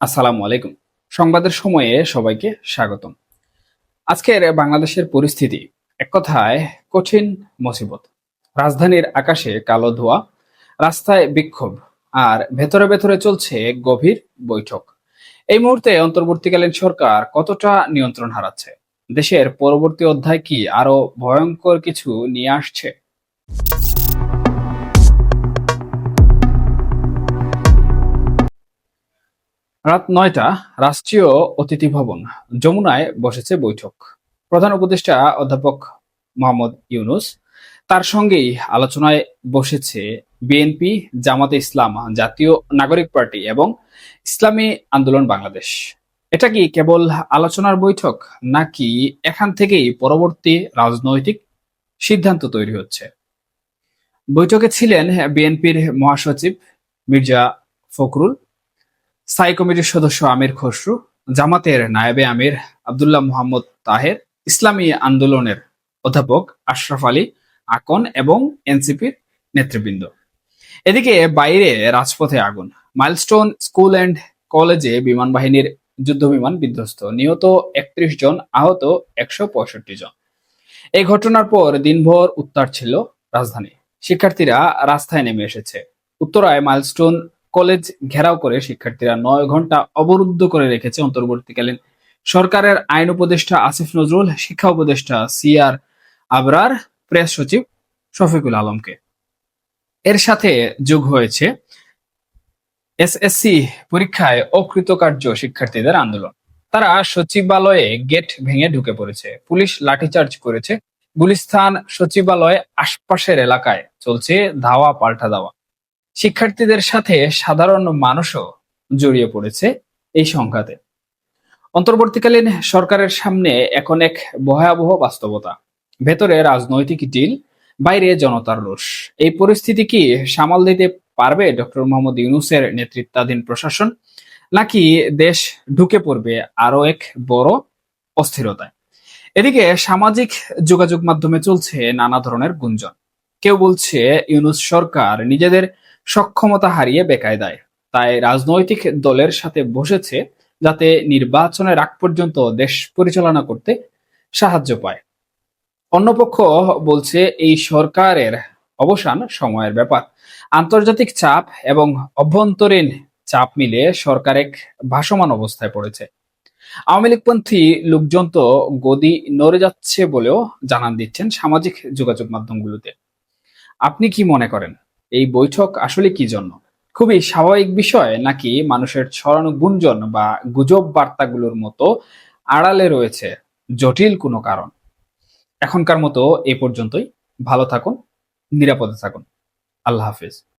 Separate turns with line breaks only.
আসসালামু আলাইকুম। সংবাদের সময়ে সবাইকে স্বাগতম। আজকের বাংলাদেশের পরিস্থিতি এক কথায় কঠিন মুসিবত। রাজধানীর আকাশে কালো ধোয়া, রাস্তায় বিক্ষোভ আর ভেতরে ভেতরে চলছে গভীর বৈঠক। এই মুহূর্তে অন্তর্বর্তীকালীন সরকার কতটা নিয়ন্ত্রণ হারাচ্ছে? দেশের পরবর্তী অধ্যায় কি আরও ভয়ঙ্কর কিছু নিয়ে আসছে? রাত নয়টা, রাষ্ট্রীয় অতিথি ভবন, যমুনায় বসেছে বৈঠক। প্রধান উপদেষ্টা অধ্যাপক মোহাম্মদ ইউনুস, তার সঙ্গেই আলোচনায় বসেছে বিএনপি, জামাতে ইসলাম, জাতীয় নাগরিক পার্টি এবং ইসলামী আন্দোলন বাংলাদেশ। এটা কি কেবল আলোচনার বৈঠক, নাকি এখান থেকেই পরবর্তী রাজনৈতিক সিদ্ধান্ত তৈরি হচ্ছে? বৈঠকে ছিলেন বিএনপির মহাসচিব মির্জা ফখরুল। স্থায়ী কমিটির সদস্য আমির খসরু, জামাতের নায়েবে আমির আবদুল্লাহ মোহাম্মদ তাহের, ইসলামী আন্দোলনের অধ্যাপক আশরাফ আলী আকন এবং এনসিপির নেতৃবৃন্দ। এদিকে বাইরে রাজপথে আগুন। মাইলস্টোন স্কুল অ্যান্ড কলেজে বিমান বাহিনীর যুদ্ধ বিমান বিধ্বস্ত। নিহত একত্রিশ জন, আহত একশো পঁয়ষট্টি জন। এই ঘটনার পর দিনভর উত্তার ছিল রাজধানী। শিক্ষার্থীরা রাস্তায় নেমে এসেছে। উত্তরায় মাইলস্টোন কলেজ ঘেরাও করে শিক্ষার্থীরা নয় ঘণ্টা অবরুদ্ধ করে রেখেছে অন্তর্বর্তীকালীন সরকারের আইন উপদেষ্টা আসিফ নজরুল, শিক্ষা উপদেষ্টা সিআর আবরার, প্রেস সচিব শফিকুল আলমকে। এর সাথে যোগ হয়েছে এসএসসি পরীক্ষায় অকৃতকার্য শিক্ষার্থীদের আন্দোলন। তারা সচিবালয়ে গেট ভেঙে ঢুকে পড়েছে। পুলিশ লাঠিচার্জ করেছে। গুলিস্তান সচিবালয় আশপাশের এলাকায় চলছে ধাওয়া পাল্টা দেওয়া শিক্ষার্থীদের সাথে সাধারণ মানুষও জড়িয়ে পড়েছে এই সংঘাতে। অন্তর্বর্তীকালীন সরকারের সামনে এখন এক ভয়াবহ বাস্তবতা। ভেতরে রাজনৈতিক ডিল, বাইরে জনতার রোষ। এই পরিস্থিতি কি সামাল দিতে পারবে ডক্টর মোহাম্মদ ইউনুসের নেতৃত্বাধীন প্রশাসন, নাকি দেশ ঢুকে পড়বে আরও এক বড় অস্থিরতায়? এদিকে সামাজিক যোগাযোগ মাধ্যমে চলছে নানা ধরনের গুঞ্জন। কেউ বলছে, ইউনুস সরকার নিজেদের সক্ষমতা হারিয়ে বেকায়দায়। তাই রাজনৈতিক দলের সাথে বসেছে যাতে নির্বাচনের আগ পর্যন্ত দেশ পরিচালনা করতে সাহায্য পায়। অন্যপক্ষ বলছে এই সরকারের অবসান সময়ের ব্যাপার। আন্তর্জাতিক চাপ এবং অভ্যন্তরীণ চাপ মিলে সরকার এক ভাসমান অবস্থায় পড়েছে। আওয়ামী লীগপন্থী লোকজন তো গদি নড়ে যাচ্ছে বলেও জানান দিচ্ছেন সামাজিক যোগাযোগ মাধ্যমগুলোতে। আপনি কি মনে করেন? এই বৈঠক আসলে কি জন্য? খুবই স্বাভাবিক বিষয় নাকি মানুষের ছড়ানো গুঞ্জন বা গুজব বার্তাগুলোর মতো আড়ালে রয়েছে জটিল কোনো কারণ? এখনকার মতো এ পর্যন্তই। ভালো থাকুন, নিরাপদে থাকুন। আল্লাহ হাফিজ।